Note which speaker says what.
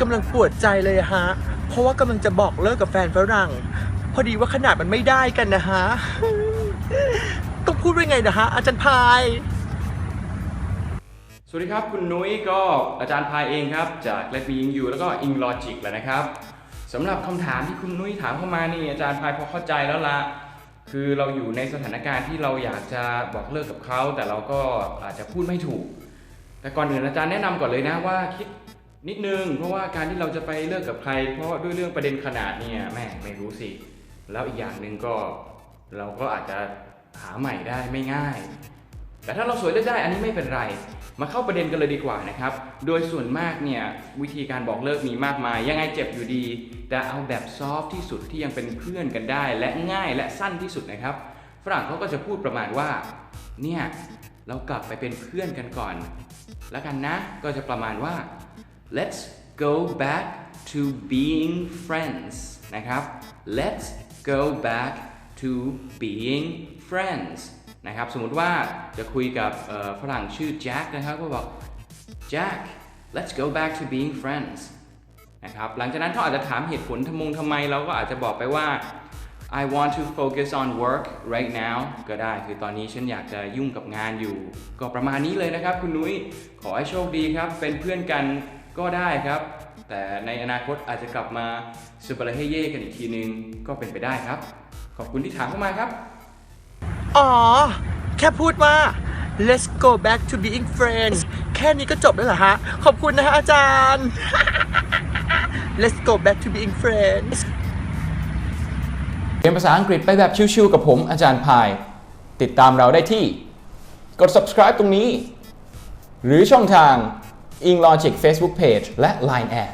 Speaker 1: กำลังปวดใจเลยฮะ เพราะว่ากำลังจะบอกเลิกกับแฟนฝรั่ง พอดีว่าขนาดมันไม่ได้กันนะฮะ ต้องพูดว่าไงนะฮะ อาจารย์พาย
Speaker 2: สวัสดีครับคุณนุ้ยก็อาจารย์พายเองครับ จาก Let Me Ing You แล้วก็ In Logic แล้วนะครับสำหรับคำถามที่คุณนุ้ยถามเข้ามานี่อาจารย์พายพอเข้าใจแล้วละคือเราอยู่ในสถานการณ์ที่เราอยากจะบอกเลิกกับเขา แต่เราก็อาจจะพูดไม่ถูก แต่ก่อนอื่นอาจารย์แนะนำก่อนเลยนะว่าคิดนิดนึง เพราะว่าการที่เราจะไปเลิกกับใคร เพราะด้วยเรื่องประเด็นขนาดเนี่ยแม่ไม่รู้สิ แล้วอีกอย่างหนึ่งก็เราก็อาจจะหาใหม่ได้ไม่ง่าย แต่ถ้าเราสวยเลือกได้อันนี้ไม่เป็นไร มาเข้าประเด็นกันเลยดีกว่านะครับ โดยส่วนมากเนี่ยวิธีการบอกเลิกมีมากมาย ยังไงเจ็บอยู่ดี แต่เอาแบบซอฟที่สุดที่ยังเป็นเพื่อนกันได้ และง่ายและสั้นที่สุดนะครับ ฝรั่งเขาก็จะพูดประมาณว่า เนี่ยเรากลับไปเป็นเพื่อนกันก่อน แล้วกันนะ ก็จะประมาณว่า let's go back to being friends นะครับ let's go back to being friends นะครับ สมมติว่าจะคุยกับฝรั่งชื่อแจ็คนะครับ ก็บอก Jack let's go back to being friends นะครับ หลังจากนั้นเขาอาจจะถามเหตุผลทำมงทำไม เราก็อาจจะบอกไปว่า I want to focus on work right now ก็ได้คือตอนนี้ฉันอยากจะยุ่งกับงานอยู่ ก็ประมาณนี้เลยนะครับ คุณนุ้ยขอให้โชคดีครับ เป็นเพื่อนกันก็ได้ครับ แต่ในอนาคตอาจจะกลับมาซูเปอร์เฮเย่กันอีกทีนึง ก็เป็นไปได้ครับ ขอบคุณที่ถามเข้ามาครับ
Speaker 1: อ๋อ แค่พูดว่า let's go back to being friends แค่นี้ก็จบแล้วเหรอฮะ ขอบคุณนะฮะอาจารย์ let's go back to being friends
Speaker 2: เรียนภาษาอังกฤษไปแบบชิวๆกับผมอาจารย์พาย ติดตามเราได้ที่ กด subscribe ตรงนี้ หรือช่องทาง Ing Logic Facebook Page และ Line Ad